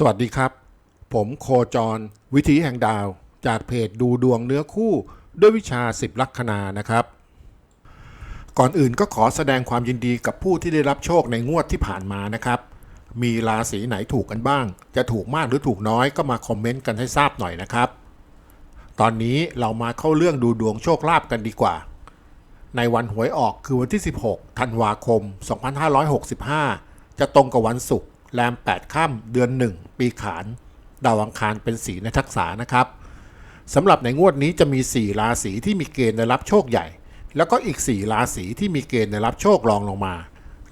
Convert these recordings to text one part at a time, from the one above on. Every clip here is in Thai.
สวัสดีครับ ผมโคจร วิถีแห่งดาว จากเพจดูดวงเนื้อคู่ด้วยวิชาสิบลัคนานะครับ ก่อนอื่นก็ขอแสดงความยินดีกับผู้ที่ได้รับโชคในงวดที่ผ่านมานะครับ มีราศีไหนถูกกันบ้าง จะถูกมากหรือถูกน้อยก็มาคอมเมนต์กันให้ทราบหน่อยนะครับ ตอนนี้เรามาเข้าเรื่องดูดวงโชคลาภกันดีกว่า ในวันหวยออกคือวันที่ 16 ธันวาคม 2565 จะตรงกับวันศุกร์ แรม 8 ค่ำเดือน 1 ปีขานดาวอังคารเป็นสีในทักษานะครับสำหรับในงวดนี้จะมี 4 ราศีที่มีเกณฑ์ได้รับโชคใหญ่ แล้วก็อีก 4 ราศีที่มีเกณฑ์ได้รับโชครองลงมา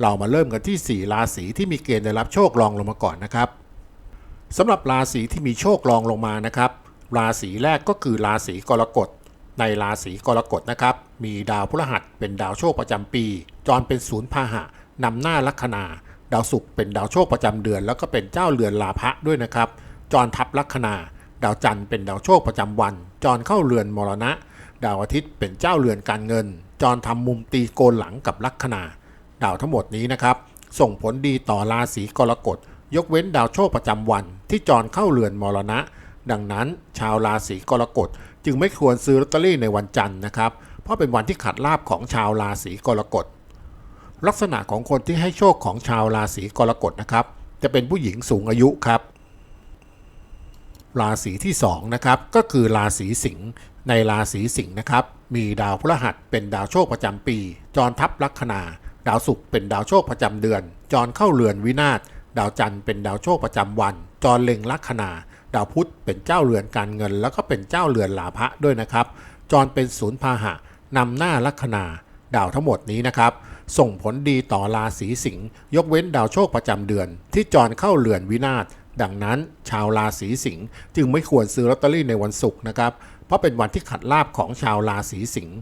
เรามาเริ่มกันที่ 4 ราศีที่มีเกณฑ์ได้รับโชครองลงมาก่อนนะครับสำหรับราศีที่มีโชครองลงมานะครับ ราศีแรกก็คือราศีกรกฎในราศีกรกฎนะครับ มีดาวพฤหัสเป็นดาวโชคประจำปี จรเป็นศูนย์พาหะนำหน้าลัคนา ดาวศุกร์เป็นดาวโชคประจำเดือน แล้วก็เป็นเจ้าเรือนลาภะด้วยนะครับ จรทับลัคนา ดาวจันทร์เป็นดาวโชคประจำวัน จรเข้าเรือนมรณะ ดาวอาทิตย์เป็นเจ้าเรือนการเงิน จรทำมุมตีโกนหลังกับลัคนา ดาวทั้งหมดนี้นะครับ ส่งผลดีต่อราศีกรกฎ ยกเว้นดาวโชคประจำวัน ที่จรเข้าเรือนมรณะ ดังนั้น ชาวราศีกรกฎจึงไม่ควรซื้อลอตเตอรี่ในวันจันทร์นะครับ เพราะเป็นวันที่ขัดลาบของชาวราศีกรกฎ ลักษณะของคนที่ให้โชคของชาวราศีกรกฎนะครับ จะเป็นผู้หญิงสูงอายุครับ ราศีที่2นะครับก็คือราศีสิงห์ในราศีสิงห์นะครับ มีดาวพฤหัสเป็นดาวโชคประจำปี จรทับลัคนา ดาวศุกร์เป็นดาวโชคประจำเดือน จรเข้าเรือนวินาศดาวจันทร์เป็นดาวโชคประจำวัน จรเล็งลัคนา ดาวพุธเป็นเจ้าเรือนการเงิน แล้วก็เป็นเจ้าเรือนลาภะด้วยนะครับ จรเป็นศูนย์พาหะนำหน้าลัคนา ดาวทั้งหมดนี้นะครับ ส่งผลดีต่อราศีสิงห์ยกเว้นดาวโชคประจำเดือน ที่จรเข้าเรือนวินาศดังนั้น ชาวราศีสิงห์จึงไม่ควรซื้อลอตเตอรี่ในวันศุกร์นะครับ เพราะเป็นวันที่ขัดลาบของชาวราศีสิงห์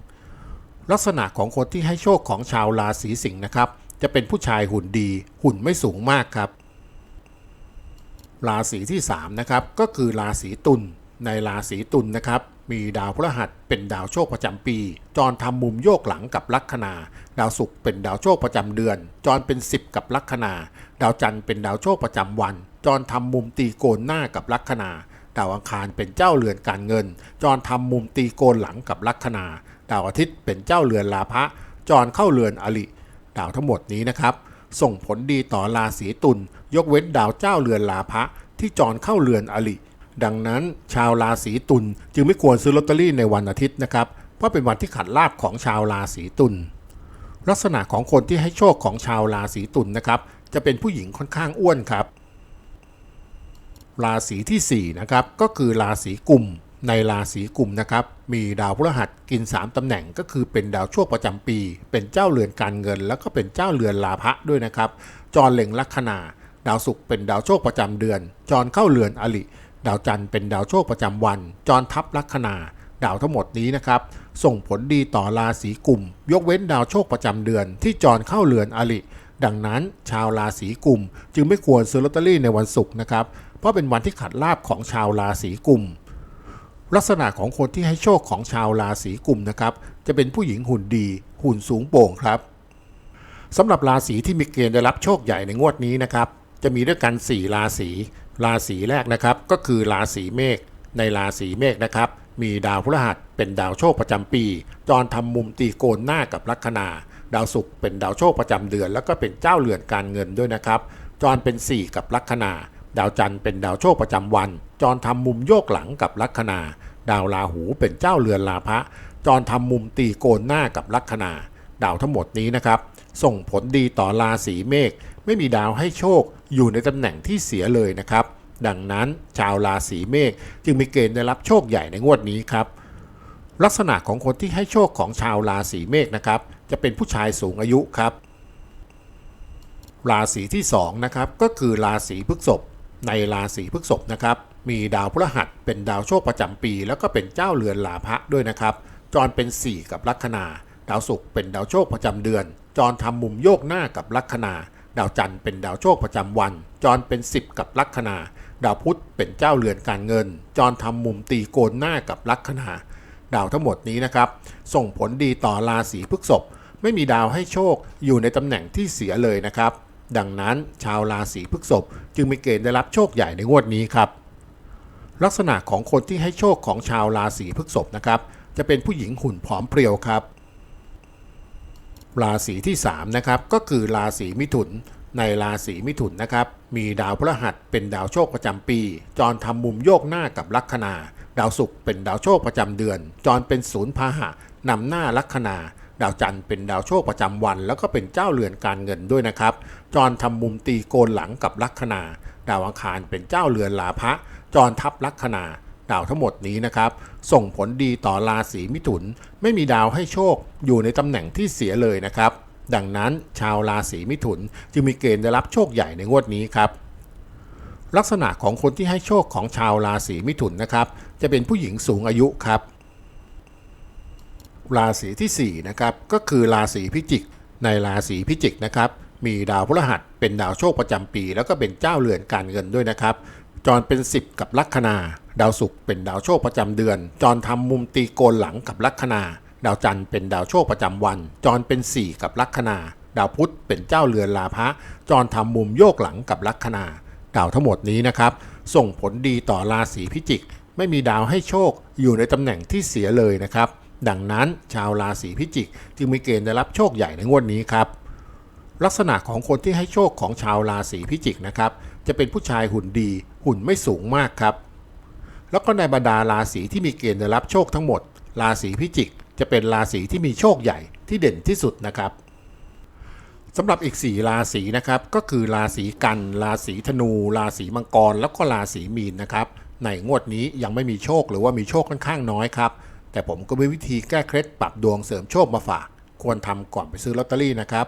ลักษณะของคนที่ให้โชคของชาวราศีสิงห์นะครับ จะเป็นผู้ชายหุ่นดี หุ่นไม่สูงมากครับ ราศีที่3นะครับก็คือราศีตุลในราศีตุลนะครับ มีดาวพฤหัสเป็นดาวโชคประจำปี จรทำมุมโยกหลังกับลัคนา ดาวศุกร์เป็นดาวโชคประจำเดือน จรเป็น10กับลัคนา ดาวจันทร์เป็นดาวโชคประจำวัน จรทำมุมตีโกนหน้ากับลัคนา ดาวอังคารเป็นเจ้าเรือนการเงิน จรทำมุมตีโกนหลังกับลัคนา ดาวอาทิตย์เป็นเจ้าเรือนลาภะจรเข้าเรือนอลิดาวทั้งหมดนี้นะครับ ส่งผลดีต่อราศีตุลยกเว้นดาวเจ้าเรือนลาภะที่จรเข้าเรือนอลิ ดังนั้นชาวราศีตุลจึงไม่ควรซื้อลอตเตอรี่ในวันอาทิตย์นะครับ เพราะเป็นวันที่ขัดลาบของชาวราศีตุลลักษณะของคนที่ให้โชคของชาวราศีตุลนะครับ จะเป็นผู้หญิงค่อนข้างอ้วนครับ ราศีที่4นะครับก็คือราศีกุมในราศีกุมนะครับมีดาวพฤหัสกิน 3ตำแหน่งก็คือเป็นดาวโชคประจำปี เป็นเจ้าเรือนการเงิน แล้วก็เป็นเจ้าเรือนลาภะด้วยนะครับ จรเล็งลัคนา ดาวศุกร์เป็นดาวโชคประจำเดือน จรเข้าเรือนอลิ ดาวจันทร์เป็นดาวโชคประจำวัน จรทับลัคนาดาวทั้งหมดนี้นะครับ ส่งผลดีต่อราศีกุมยกเว้นดาวโชคประจำเดือน ที่จรเข้าเรือนอลิดังนั้นชาวราศีกุมจึงไม่ควรซื้อลอตเตอรี่ในวันศุกร์นะครับ เพราะเป็นวันที่ขัดลาบของชาวราศีกุมลักษณะของคนที่ให้โชคของชาวราศีกุมนะครับ จะเป็นผู้หญิงหุ่นดี หุ่นสูงโป่งครับสำหรับราศีที่มีเกณฑ์ได้รับโชคใหญ่ในงวดนี้นะครับ จะมีด้วยกัน 4 ราศี ราศีแรกนะครับก็คือราศีเมษในราศีเมษนะครับ มีดาวพฤหัสเป็นดาวโชคประจำปี จรทำมุมตีโกนหน้ากับลัคนา ดาวศุกร์เป็นดาวโชคประจำเดือน แล้วก็เป็นเจ้าเรือนการเงินด้วยนะครับ จรเป็น 4 กับลัคนา ดาวจันทร์เป็นดาวโชคประจำวัน จรทำมุมโยกหลังกับลัคนา ดาวราหูเป็นเจ้าเรือนลาภะจรทำมุมตีโกนหน้ากับลัคนา ดาวทั้งหมดนี้นะครับ ส่งผลดีต่อราศีเมษไม่มีดาวให้โชค อยู่ในตำแหน่งที่เสียเลยนะครับ ดังนั้นชาวราศีเมษจึงมีเกณฑ์ได้รับโชคใหญ่ในงวดนี้ครับ ลักษณะของคนที่ให้โชคของชาวราศีเมษนะครับ จะเป็นผู้ชายสูงอายุครับ ราศีที่2นะครับก็คือราศีพฤษภในราศีพฤษภนะครับ มีดาวพฤหัสเป็นดาวโชคประจำปี แล้วก็เป็นเจ้าเรือนลาภะด้วยนะครับจรเป็น 4 กับลัคนา ดาวศุกร์เป็นดาวโชคประจำเดือน จรทำมุมโยกหน้ากับลัคนา ดาวจันทร์เป็นดาวโชคประจำวัน จรเป็น 10 กับลัคนา ดาวพุธเป็นเจ้าเรือนการเงิน จรทำมุมตีโกนหน้ากับลัคนา ดาวทั้งหมดนี้นะครับ ส่งผลดีต่อราศีพฤษภไม่มีดาวให้โชคอยู่ในตำแหน่งที่เสียเลยนะครับ ดังนั้นชาวราศีพฤษภจึงมีเกณฑ์ได้รับโชคใหญ่ในงวดนี้ครับ ลักษณะของคนที่ให้โชคของชาวราศีพฤษภนะครับ จะเป็นผู้หญิงหุ่นผอมเพรียวครับ ราศีที่3นะครับก็คือราศีมิถุน ในราศีมิถุนนะครับมีดาวพฤหัสเป็นดาวโชคประจำปี จรทำมุมโยกหน้ากับลัคนา ดาวศุกร์เป็นดาวโชคประจำเดือน จรเป็นศูนย์พาหะนำหน้าลัคนา ดาวจันทร์เป็นดาวโชคประจำวัน แล้วก็เป็นเจ้าเรือนการเงินด้วยนะครับจรทำมุมตีโกนหลังกับลัคนา ดาวอังคารเป็นเจ้าเรือนลาภะจรทับลัคนา ดาวทั้งหมดนี้นะครับ ส่งผลดีต่อราศีมิถุน ไม่มีดาวให้โชคอยู่ในตำแหน่งที่เสียเลยนะครับ ดังนั้นชาวราศีมิถุนจึงมีเกณฑ์ได้รับโชคใหญ่ในงวดนี้ครับลักษณะของคนที่ให้โชคของชาวราศีมิถุนนะครับ จะเป็นผู้หญิงสูงอายุครับ ราศีที่4นะครับก็คือราศีพิจิก ในราศีพิจิกนะครับ มีดาวพฤหัสเป็นดาวโชคประจำปี แล้วก็เป็นเจ้าเรือนการเงินด้วยนะครับ จรเป็น 10 กับลัคนา ดาวศุกร์เป็นดาวโชคประจำเดือน จรทำมุมตีโกนหลังกับลัคนา ดาวจันทร์เป็นดาวโชคประจำวัน จรเป็น 4 กับลัคนา ดาวพุธเป็นเจ้าเรือนลาภะจรทำมุมโยกหลังกับลัคนา ดาวทั้งหมดนี้นะครับ ส่งผลดีต่อราศีพิจิก ไม่มีดาวให้โชคอยู่ในตำแหน่งที่เสียเลยนะครับ ดังนั้นชาวราศีพิจิก จึงมีเกณฑ์ได้รับโชคใหญ่ในงวดนี้ครับ ลักษณะของคนที่ให้โชคของชาวราศีพิจิกนะครับ จะเป็นผู้ชายหุ่นดี หุ่นไม่สูงมากครับ แล้วก็ในบรรดาราศีที่มีเกณฑ์ได้รับโชคทั้งหมด ราศีพิจิก จะเป็นราศีที่มีโชคใหญ่ที่เด่นที่สุดนะครับสำหรับอีก 4 ราศีนะครับ ก็คือราศีกัน ราศีธนู ราศีมังกร แล้วก็ราศีมีนนะครับ ในงวดนี้ยังไม่มีโชคหรือว่ามีโชคค่อนข้างน้อยครับ แต่ผมก็มีวิธีแก้เคล็ดปรับดวงเสริมโชคมาฝาก ควรทำก่อนไปซื้อลอตเตอรี่นะครับ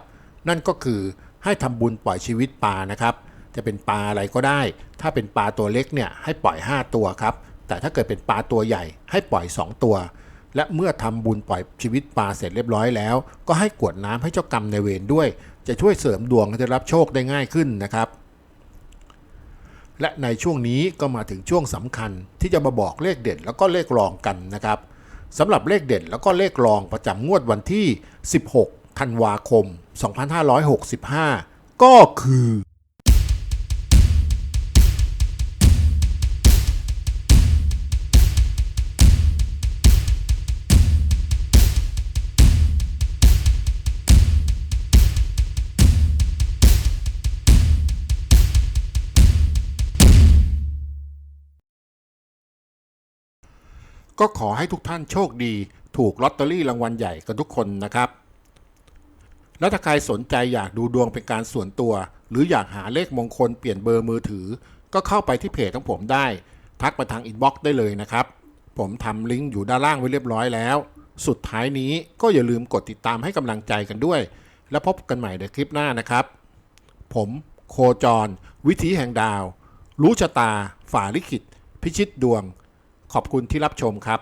นั่นก็คือให้ทำบุญปล่อยชีวิตปลานะครับ จะเป็นปลาอะไรก็ได้ ถ้าเป็นปลาตัวเล็กเนี่ยให้ปล่อย 5 ตัวครับ แต่ถ้าเกิดเป็นปลาตัวใหญ่ ให้ปล่อย 2 ตัว และเมื่อทำบุญปล่อยชีวิตปลาเสร็จเรียบร้อยแล้ว ก็ให้กวดน้ำให้เจ้ากรรมในเวรด้วย จะช่วยเสริมดวงให้ได้รับโชคได้ง่ายขึ้นนะครับ และในช่วงนี้ก็มาถึงช่วงสำคัญที่จะมาบอกเลขเด่นแล้วก็เลขรองกันนะครับสำหรับเลขเด่นแล้วก็เลขรองประจำงวดวันที่ 16 ธันวาคม 2565 ก็คือ ก็ขอให้ทุกท่านโชคดี ถูกลอตเตอรี่รางวัลใหญ่กันทุกคนนะครับ แล้วถ้าใครสนใจอยากดูดวงเป็นการส่วนตัว หรืออยากหาเลขมงคลเปลี่ยนเบอร์มือถือ ก็เข้าไปที่เพจของผมได้ ทักมาทางอินบ็อกซ์ได้เลยนะครับ ผมทำลิงก์อยู่ด้านล่างไว้เรียบร้อยแล้ว สุดท้ายนี้ก็อย่าลืมกดติดตามให้กำลังใจกันด้วย แล้วพบกันใหม่ในคลิปหน้านะครับ ผมโคจร วิถีแห่งดาว รู้ชะตา ฝ่าลิขิต พิชิตดวง ขอบคุณที่รับชมครับ